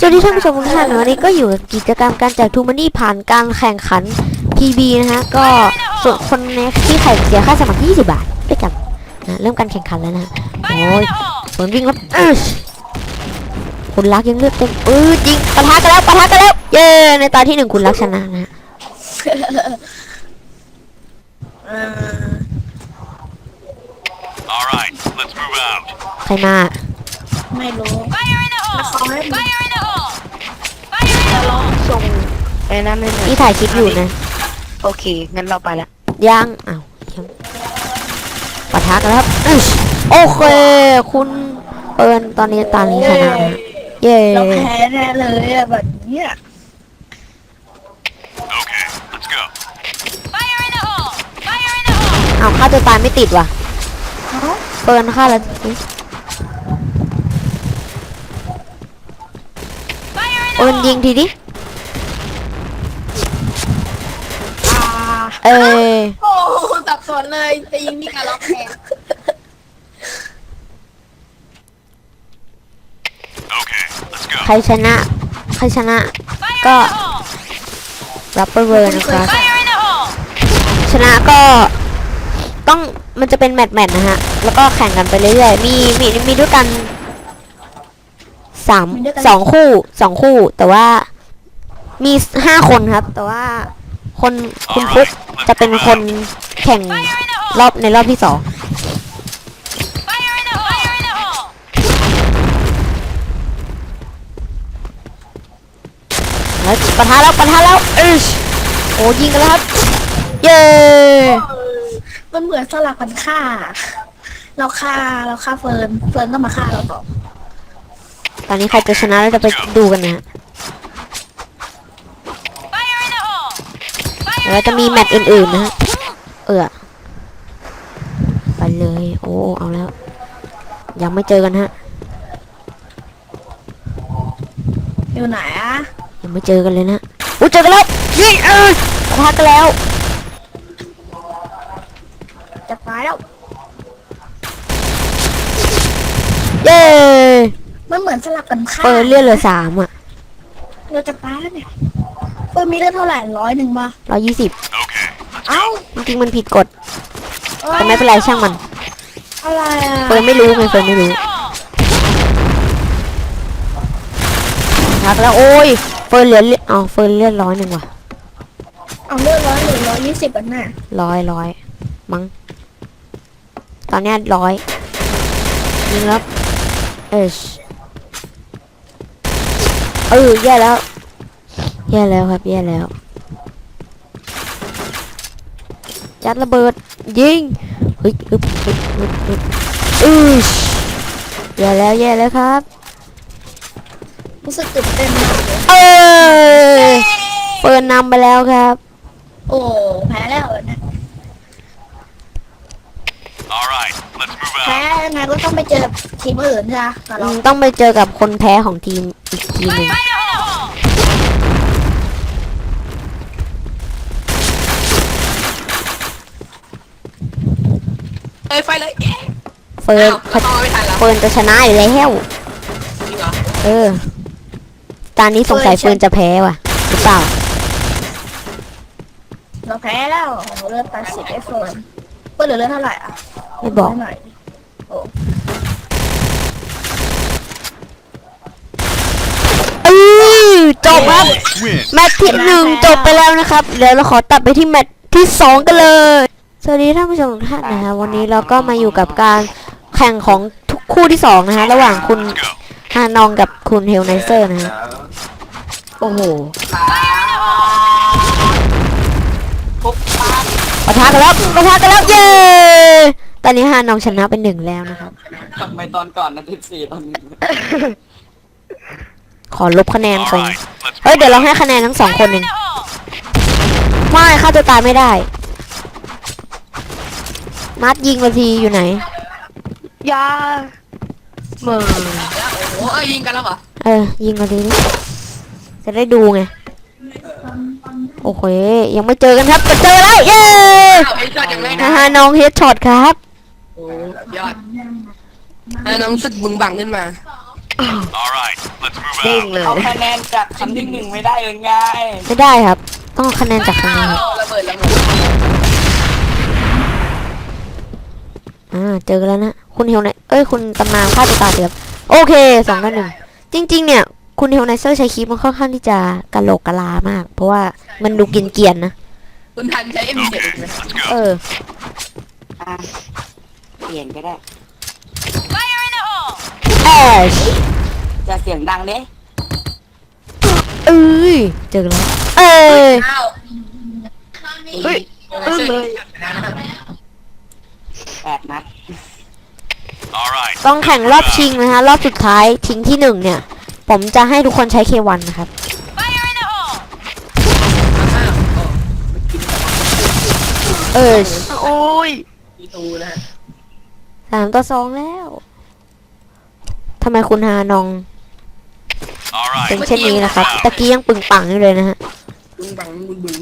สวัสดีท่านผู้ชมทุกท่านวันนี้ก็อยู่กับกิจกรรมการแจกทูมันนี่ผ่านการแข่งขัน PB นะฮะก็ส่วนคนในที่แข่งเสียค่าสมัคร 20 บาทด้วยกันนะเริ่มการแข่งขันแล้วนะฮะโอ้ยเปิดวิ่งแล้วอึ๊ชคุณรักยังเลือดเต็มเออจริงปะทะกันแล้วปะทะกันแล้วเย้ในตอนที่หนึ่งคุณรักชนะนะฮะเออ All right, let's move out. ใครมาไม่รู้ Fire in the แล้ว hole! เขาให้มัน Fire in the hole! Fire in the hole! ส่งไอ้นั่นไม่เหมือนนี่ถ่ายคลิปอยู่นะ โอเค งั้นเราไปละ ยังอ้าวยังปะทะกันแล้วครับอึ๊ชโอเค คุณเปินตอนนี้ตอนนี้ชนะนะเย้เราแพ้แน่เลยอะแบบเนี้ย Okay, let's go. Fire in the hole! Fire in the hole! เอาฆ่าตัวตายไม่ติดว่ะเอ้าเปินฆ่าแล้วอุ๊ย Fire in เปิ the น hole! ยิงทีดิอ่าเอ้ยโอ้สับสนเลยจะยิงนี่กับล็อกแพ้ Okay, let's go. ใครชนะ ใครชนะ Fire Go. in the hole! รับเปิลเวอร์นะครับ Fire in the hole! ชนะก็ต้องมันจะเป็นแมตช์แมตช์นะฮะ แล้วก็แข่งกันไปเรื่อยๆ มีมีมีด้วยกัน สามสองคู่สองคู่ แต่ว่ามีห้าคนครับ แต่ว่าคนคุณฟุกจะเป็นคนแข่ง Fire in the hole! รอบในรอบที่สอง Fire in the hole! Fire in the hole! แล้วปะทะแล้วปะทะแล้วอึชโอ้ยิงกันแล้วครับ เย้มันเหมือนสลับกันฆ่า เราฆ่าเราฆ่าเฟิร์นเฟิร์นก็มาฆ่าเราต่อ ตอนนี้ใครจะชนะเราจะไปดูกันนะฮะ Fire in the hole! เดี๋ยว Fire เรา in จะ the มี hole! แมตช์อื่นๆนะฮะ เออไปเลย โอ้ เอาแล้ว ยังไม่เจอกันฮะ อยู่ไหนอะยังไม่เจอกันเลยนะอู้เจอกันแล้วยิงเออปะทะกันแล้ว จะตายแล้ว เย้ มันเหมือนสลับกันฆ่าเปิดเลือดเหลือสามอะเราจะตายแล้วเนี่ยเฟิร์นมีเลือดเท่าไหร่ร้อยหนึ่งมาร้อยยี่สิบ Okay, let's เอ้า go. จริงๆมันผิดกฎแต่ไม่เป็นไรช่างมัน อะไรอะเฟิร์นไม่รู้ไงเฟิร์นไม่รู้ In the hole! ทักแล้วโอ้ยเฟิร์นเหลือเลือดอ๋อเฟิร์นเลือดร้อยหนึ่งว่ะเอาเลือดร้อยหรือร้อยยี่สิบอันน่ะร้อยร้อยมั้งตอนเนี้ยร้อยยิงแล้วเอช เออแย่แล้ว แย่แล้วครับ แย่แล้วยัดระเบิด ยิงเฮ้ยอึ๊บอึ๊บอึ๊บอึ๊บอือแย่แล้วแย่แล้วครับ รู้สึกตื่นเต้นมากเลยเอ้ยเปิดนำไปแล้วครับ โอ้แพ้แล้วนะ All right, let's move แพ้ out. ยังไงก็ต้องไปเจอทีมอื่นใช่ไหมกับอืเรามต้องไปเจอกับคนแพ้ของทีมอีกทีมหนึ่ง Fire in the hole! เอ้ยไฟเลยเย้เฟิร์นอ้าวเข้ามาไม่ทันแล้วเฟิร์นจะชนะอยู่แล้วจริงเหรอเออตอนนี้สงสัยเฟิร์นจะแพ้ว่ะหรือเปล่าเราแพ้แล้วโอ้โหเลือดแปดสิบไอ้เฟิร์น เฟิร์นเหลือเลือดเท่าไหร่อะไม่บอก หน่อยโอ้เออจบครับ Win. แมตช์ที่หนึ่งจบไปแล้วนะครับ เดี๋ยวเราขอตัดไปที่แมตช์ที่สองกันเลย สวัสดีท่านผู้ชมทุกท่านนะฮะวันนี้เราก็มาอยู่กับการแข่งของทุกคู่ที่สองนะฮะระหว่างคุณ Let's go. ฮานองกับคุณเฮลไนเซอร์นะฮะโอ้โหพบปะ ปะทะกันแล้วปะทะกันแล้วเย้ตอนนี้ฮานองชนะเป็นหนึ่งแล้วนะครับ ทำไมตอนก่อนนะทิศสี่ตอนนี้ขอลบคะแนน All ก่อน right, let's เฮ้ย move เดี๋ยวเรา out. ให้คะแนนทั้งสองคน Fire เอ in ง the hole! ไม่ฆ่าตัวตายไม่ได้ มัดยิงมาทีอยู่ไหน ยาเมื่อโอ้โหเอ้ยยิงกันแล้วเหรอ เออยิงมาทีนี้จะได้ดูไง โอเค ยังไม่เจอกันครับแต่เจอแล้วเย้อ้าวไอ้ยอดอย่างแรกนะนะฮะน้องเฮดช็อตครับโอ้ยอดไอ้น้องสึกบึงบังขึ้นมา All right, let's move เด้ง out. เลย เอาคะแนนจากคำที่หนึ่งไม่ได้เลยไงไม่ได้ครับ ต้องเอาคะแนนจากคะแนนครับระเบิดระเบิดอ่าเจอกันแล้วนะ คุณเฮลไนเอ้ยคุณตำนานฆ่าตัวตายเดียวโอเคสองต่อหนึ่งจริง ๆ เนี่ย คุณเฮลไนเซอร์ใช้คลิปมันค่อนข้างที่จะกะโหลกกะลามาก เพราะว่ามันดูกินเกียนๆนะ คุณทันใช้ M7 Okay, ไหม let's เอ go. ออะเปลี่ยนก็ได้ Fire in the hole! แอชจะเสียงดังเด้เอ้ย เจอกันแล้ว เอ้ย อ้าวเฮ้ยอึ้งเลยแปดนัด All right. ต้องแข่งรอบชิงนะฮะ รอบสุดท้ายชิงที่หนึ่งเนี่ย ผมจะให้ทุกคนใช้ K1 นะครับ Fire in the hole! เออโอ้ยมีตูนะฮะสามต่อสองแล้วทำไมคุณฮานอง All เป็น right. เช่นนี้นะครับ ตะกี้ยังปึงปังอยู่เลยนะฮะบึ้งบังบึ้งบึ้ง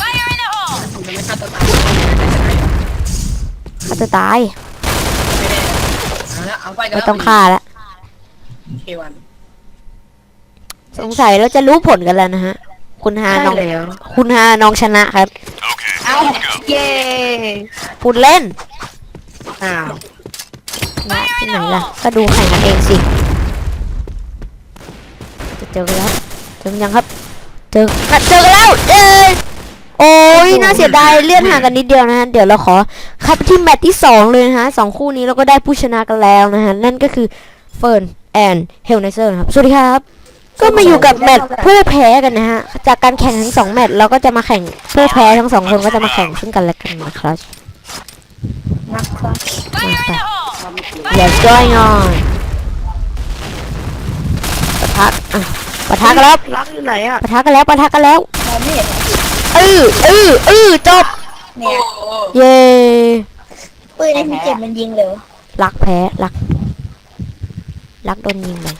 Fire in the hole! ผมจะไม่ฆ่าตัวตายเขาจะตายไม่ได้เอาละเอาไปกันไม่แล้วต้องฆ่าแล้วเควัน สงสัยเราจะรู้ผลกันแล้วนะฮะ คุณฮาใช่นองแล้วคุณฮานองชนะครับ Okay, เอ้า let's go. เย้พูดเล่นอ้าวนะที่ไหนล่ะ ก็ดูแข่งกันเองสิ จะเจอกันแล้วเจอกันยังครับ เจอกันเจอกันแล้วเอ้ยโอ้ยน่าเสียดายเลื่อนห่างกันนิดเดียวนะฮะ เดี๋ยวเราขอเข้าไปที่แมตช์ที่สองเลยนะฮะสองคู่นี้เราก็ได้ผู้ชนะกันแล้วนะฮะ นั่นก็คือเฟิร์นแอนเฮลไนเซอร์นะครับ สวัสดีครับ ก็มาอยู่กับแมตช์เพื่อแพ้กันนะฮะ จากการแข่งทั้งสองแมตช์เราก็จะมาแข่งเพื่อแพ้ทั้งสองคนก็จะมาแข่งซึ่งกันและกันนะครับนะครับ Fire in the hole! What's going on ปะทะอะปะทะกันแล้วรักอยู่ไหนอะปะทะกันแล้วปะทะกันแล้วมองไม่เห็นอะเออเออเออจบ เนี่ยโอ้เย้ปืนไอ้พี่เจ็บมันยิงเร็วรักแพ้รัก รักโดนยิงเลย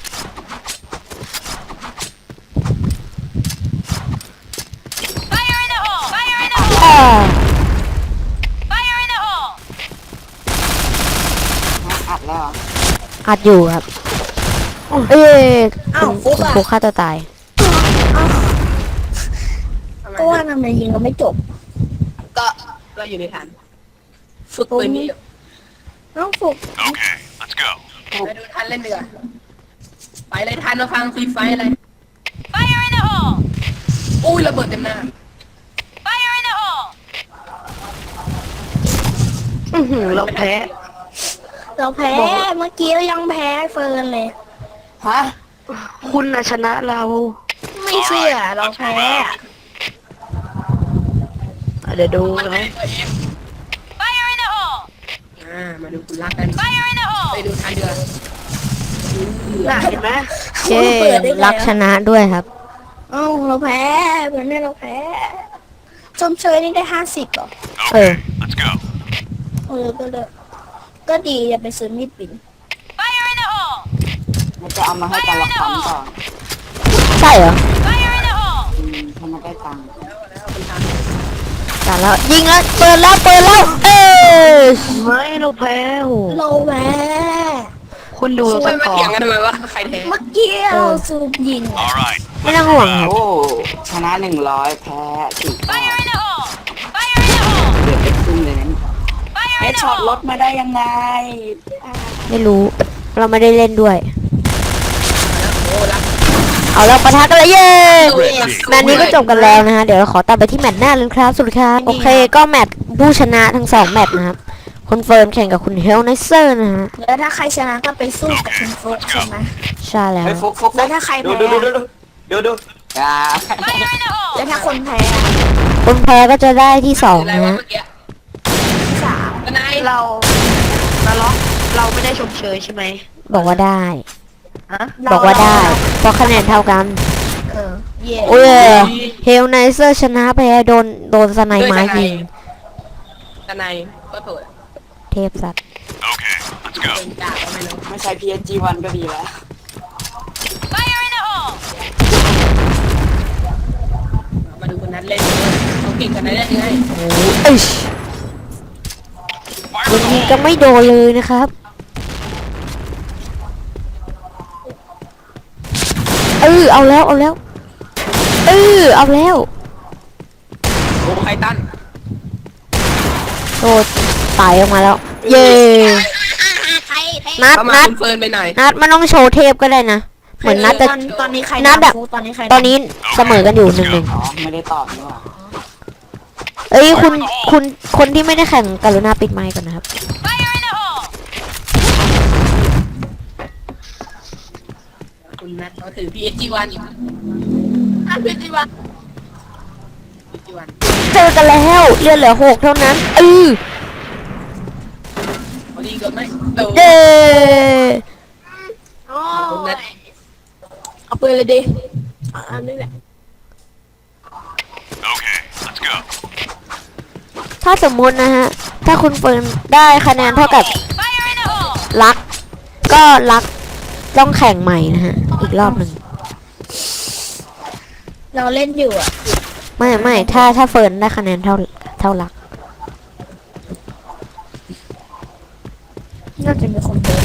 Fire in the hole! Fire in the hole! อ่า Fire in the hole! อัดแล้วเหรออัดอยู่ครับ เอ้ยอ้าวคุณฟุกคุณอะครูฆ่าตัวตาย ก็ว่าทำไมยิงก็ไม่จบก็เราอยู่ในฐานฝึกปืนนี้อยู่น้องฟุก Okay, let's go. ไปดูทันเล่นเดือไปเลยทันมาฟังฟรีไฟอะไร Fire in the hole! อุ้ยระเบิดเต็มหน้า Fire in the hole! อื้อหือเราแพ้ เราแพ้เมื่อกี้เรายังแพ้เฟิร์นเลย ฮะ คุณน่ะชนะเราไม่เชื่อเราแพ้อะเดี๋ยวดูมันไม่นะได้เปิดเอฟ Fire in the hole! อ่า มาดูคุณรักกัน Fire in the ไป hole! ดูทันเดือน่ะเห็นไหมเย้รักชนะด้วยครับ เอ้าเราแพ้เพื่อนเนี่ยเราแพ้ชมเชยนี่ได้ห้าสิบหรอ Okay, let's go. เออก็เลยก็ดีอย่าไปซื้อมีดปิ่น Fire in the hole! มันจะเอามาให้กันละคำก่อนใช่เหรอ Fire in the hole! อืมถ้ามันได้ตังค์แต่แล้วยิงแล้วเปิดแล้วเปิดแล้วเอ้ยไม่เราแพ้โหเราแพ้คุณดูช่สวยมากอเถียงร์กันทำไมวะใครแท้เมื่อกี้เราซูมยิง All right, ไม่ต้องห่วงครับโอ้ชนะหนึ่งร้อยแพ้สี่แป Fire ช็อตล hole! ดมาได้ยังไงไม่รู้ เราไม่ได้เล่นด้วย โอ้รักเอาแล้วปะทะกันเลยเย้ Red แมตช์นี้ก็จบกันแล้วนะฮะ เดี๋ยวเราขอตัดไปที่แมตช์หน้าเลยครับสวัสดีครับโอเค ก็แมตช์ผู้ชนะทั้งสองแมตช์นะครับคุณเฟิร์นแข่งกับคุณเฮลไนเซอร์นะฮะ แล้วถ้าใครชนะก็ไปสู้กับคุณฟุกใช่ไหมใช่แล้วเฮ้ยฟุกฟุกแล้วถ้าใครแพ้ดูดูดูดูดูดูอ่า Fire in the hole! แล้วถ้าคนแพ้คนแพ้ก็จะได้ที่สองอะไรนะวะฮะ เมื่อกี้ ที่สามนายเรานล็อกเราไม่ได้ชมเชยใช่ไหมบอกว่าได้ ฮะบอกว่าได้ เพราะคะแนนเท่ากัน เออเย่โอ้ยเฮลไนเซอร์ชนะแพ้โดนโดนสไนไม้ยิง ทนายเปิดเผยเทพสัตว์ okay, let's go. เป็นจ่าก็ไม่รู้ไม่ใช่ PSG วันก็ดีแล้ว Fire in the hole! มาดูคนนั้นเล่นเขาเก่งกันได้ยังไง เอ้ย Fire ยิ in ง the ยิง hole. ก็ไม่โดนเลยนะครับเออเอาแล้วเอาแล้วเออเอาแล้วโอ้ไททันโดดตายออกมาแล้ว เย้ใครใครนัดเข้ามานัดคุณเฟิร์นไปหน่อยนัดมันต้องโชว์เทพก็ได้นะเหมือนนัดจะ ตอนตอนนี้ใครนัดแบบำตอนนี้ใครตอนนี้เสมอกันอยู่หนึ่งหนึ่งอ๋อไม่ได้ตอบนี่หว่า เอ้ยคุณคุณคนที่ไม่ได้แข่งกรุณาปิดไมค์ก่อนนะครับ Fire in the hole! คุณนัทเขาถือ PSG1 อะ PSG1 PSG1 เจอกันแล้วเลือดเหลือหกเท่านั้นเออพอดีกันไหมโอ้เย้โอ้คุณนัทยเอาปืนเลยดิอะอันนี้แหละ Okay, let's go. ถ้าสมมุตินะฮะ ถ้าคุณเฟิร์นได้คะแนนเท่ากับ Fire in the hole! ลัก ก็ลักต้องแข่งใหม่นะฮะ อีกรอบหนึ่งเราเล่นอยู่อะไม่ไม่ถ้าถ้าเฟิร์นได้คะแนนเท่าเท่าลัก น่าจะมีคนเดิน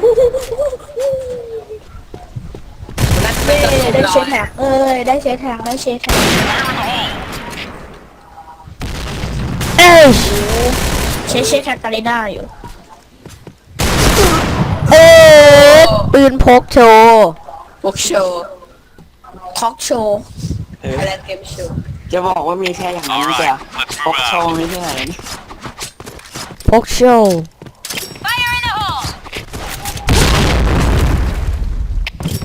คุณนัทเอ้ไม่ยได้ได้เชเช็ฟแท็กเอ้ยได้เชฟแท็กได้เชฟแท็กเอ้ ยเชฟเชฟแท็กตาเลน่าอยู่เอ้ยปืนพกโชว์พวกโชว์ ทอล์กโชว์ เอออะไรเกมโชว์ จะบอกว่ามีแค่อย่างนั้นไม่ใช่เหรอ Alright, let's พก move โชว์ out. ไม่ใช่เหรอนี่พกโชว์ Fire in the hole!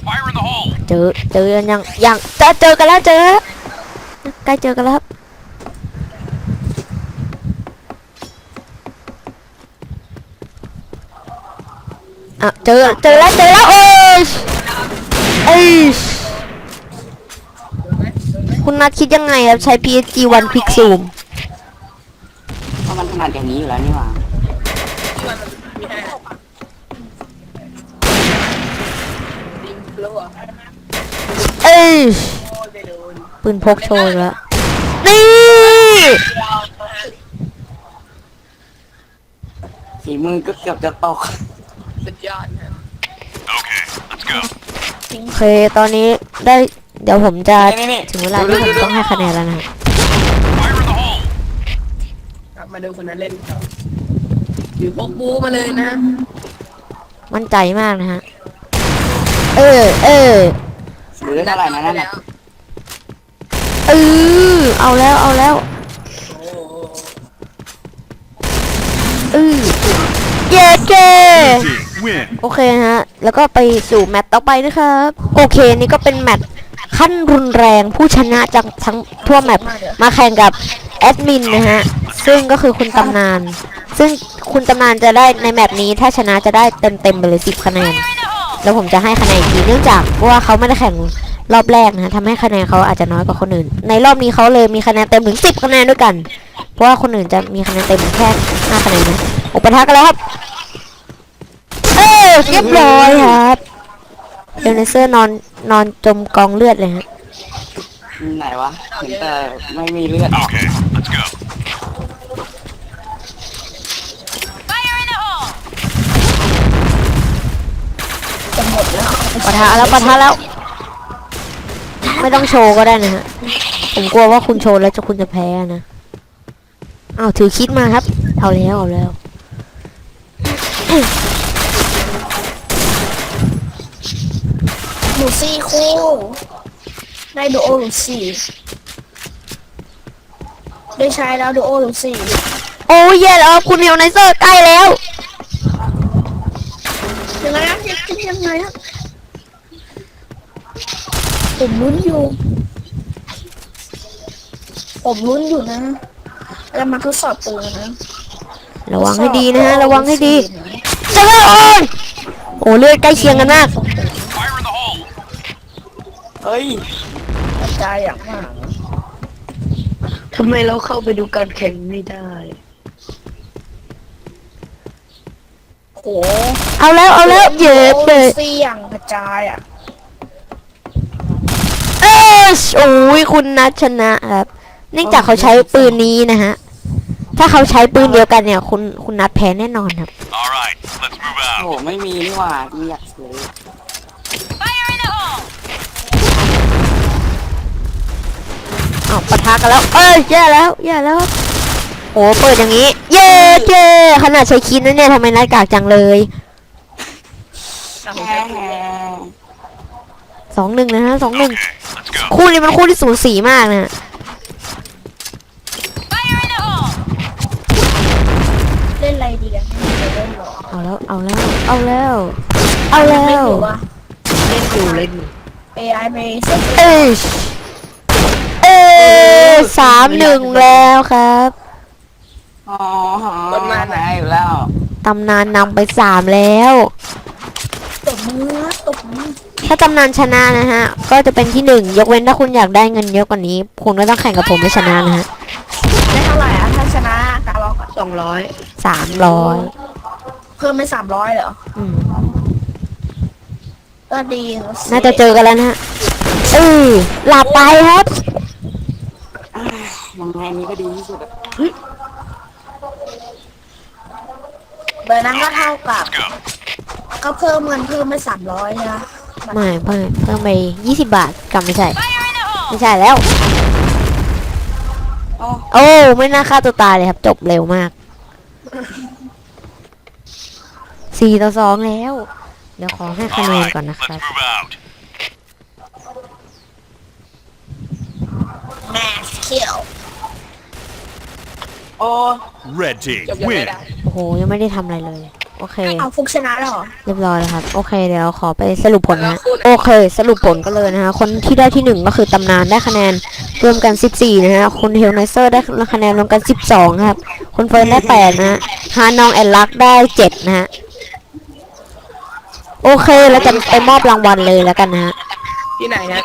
Fire in the hole. เจอเจอกันยังยังจะเจอกันแล้วเจอแล้วใกล้เจอกันแล้วครับ อะเจอเจอแล้วเจอแล้วเอ้ยเอ้ยคุณนัทคิดยังไงครับใช้ PSG One Quick Zoom เพราะมันถนัดอย่างนี้อยู่แล้วนี่หว่าที่ว่ามันมีให้ดิงฟลูอะเอ้ยโอ้ยไปโดนปืนพกโชว์อีกแล้วนี่ฝีมือก็เกือบจะตก สุดยอดนะ Okay, let's go. โอเคตอนนี้ได้เดี๋ยวผมจะนี่นี่ ถึงเวลาที่ผมต้องให้คะแนนแล้วนะฮะ Fire in the hole. กลับมาดูคนนั้นเล่นต่อถือพกบูมาเลยนะมั่นใจมากนะฮะ เออ เออ หรือเท่าไหร่นะนั่นแล้น่ะวเออเอาแล้วเอาแล้วโอ้โหเออเย้เจ Team win. โอเคฮะ แล้วก็ไปสู่แมตต์ต่อไปนะครับ โอเคนี่ก็เป็นแมตต์ขั้นรุนแรงผู้ชนะจากทั้งทั่วแมปมาแข่งกับแอดมินนะฮะ ซึ่งก็คือคุณตำนาน ซึ่งคุณตำนานจะได้ในแมปนี้ถ้าชนะจะได้เต็มเต็มไปเลยสิบคะแนน แล้วผมจะให้คะแนนอีกทีเนื่องจากว่าเขาไม่ได้แข่งรอบแรกนะทำให้คะแนนเขาอาจจะน้อยกว่าคนอื่น ในรอบนี้เขาเลยมีคะแนนเต็มถึง10คะแนนด้วยกัน เพราะว่าคนอื่นจะมีคะแนนเต็มแค่5คะแนนนะโอปะทะกันแล้วครับ เอ้ยเรียบร้อยครับเดนเซอร์นอนนอนจมกองเลือดเลยฮะไหนวะเห็นแต่ไม่มีเลือด Okay, let's go. Fire in the hole! ปะทะแล้วปะทะแล้ว ไม่ต้องโชว์ก็ได้นะฮะ ผมกลัวว่าคุณโชว์แล้วจะคุณจะแพ้นะอ้าวถือคิดมาครับ เอาแล้วเอาแล้ว ลูซี่คู่ได้ดูโอลูซี่ได้ใช้แล้วดูโอลูซี่โอ้ยแย่แล้วครับคุณเฮลไนเซอร์ใกล้แล้วยังไงอะยังยังไงอะผมลุ้นอยู่ ผมลุ้นอยู่นะแล้วมาทดสอบปืนนะระวังให้ดีนะฮะ ระวังให้ดีเจะแล้วโอ้ยโอ้เลือดใกล้เคียงกันมาก เฮ้ยกระจายอย่างมากทำไมเราเข้าไปดูการแข่งไม่ได้โหเอาแล้วเอาแล้วเย็บเลยเสียงกระจายอะเออโอ้ยคุณนัทชนะครับเนื่องจากเขาใช้ปืนนี้นะฮะ ถ้าเขาใช้ปืนเดียวกันเนี่ย คุณคุณนัทแพ้แน่นอนครับ All right, let's move โอ้ out. โหไม่มีนี่หว่ามีอยากซื้อ ปะทะกันแล้ว เอ้ยแย่แล้วแย่แล้วโอ้เปิดอย่างนี้ เย้เย้ขนาดใช้คิดนะเนี่ยทำไมนายกากจังเลยแต่ผมแฮ่แค่แฮ่สองหนึ่งนะฮะสองหนึ่ง Let's go. คู่นี้มันคู่ที่สูสีมากนะ Fire in the hole! เล่นอะไรดีกันไม่เล่นหรอเอาแล้วเอาแล้ว เอาแล้ว เอาแล้ไม่วรู้ว่าเล่นอยู่เล่นอยู่ AI ไปเซ็ตเอ้ยเอ้ย สามหนึ่งแล้วครับ อ๋อแพ้อยู่แล้วตำนานนำไปสามแล้ว ตบมือตบมือถ้าตำนานชนะนะฮะ ก็จะเป็นที่หนึ่งยกเว้นถ้าคุณอยากได้เงินเยอะกว่านี้ คุณก็ต้องแข่งกับผมให้ชนะนะฮะได้เท่าไหร่อะถ้าชนะการล็อกอะสองร้อยสามร้อยเพิ่มไปสามร้อยเหรอ อืมก็ดีน่าจะเจอกันแล้วนะฮะเออหลับไปครับยั งไงนี้ก็ดีที่สุดอะเบอร์นั้นก็เท่ากับ Go. ก็เพิ่มเงินเพิ่มไปสามร้อยนะไม่เพิ่มเพิ่มไปยี่สิบบาทกลับไม่ใช่ Fire in the hole! ไม่ใช่แล้วโอ้โอ้ ไม่น่าฆ่าตัวตายเลยครับ จบเร็วมากสี่ต่อสองแล้ว เดี๋ยวขอให้คะ All แนน right, ก่อนนะ let's ครับ move out. แมสคิล โอ้ Red team, จบยังไง win. ได้โอ้โหยังไม่ได้ทำอะไรเลย โอเค เอาฟุกชนะแล้วเหรอ เรียบร้อยแล้วครับ โอเคเดี๋ยวขอไปสรุปผลนะ โอเค สรุปผลก็เลยนะฮะ คนที่ได้ที่หนึ่งก็คือตำนานได้คะแนนรวมกัน 14 นะฮะคุณเฮลไนเซอร์ได้คะแนนรวมกัน 12 ครับคุณเฟิร์นได้ 8 นะฮะฮานองแอนลักได้ 7 นะฮะ โอเคเราจะไปมอบรางวัลเลยแล้วกันนะฮะ ที่ไหนฮะ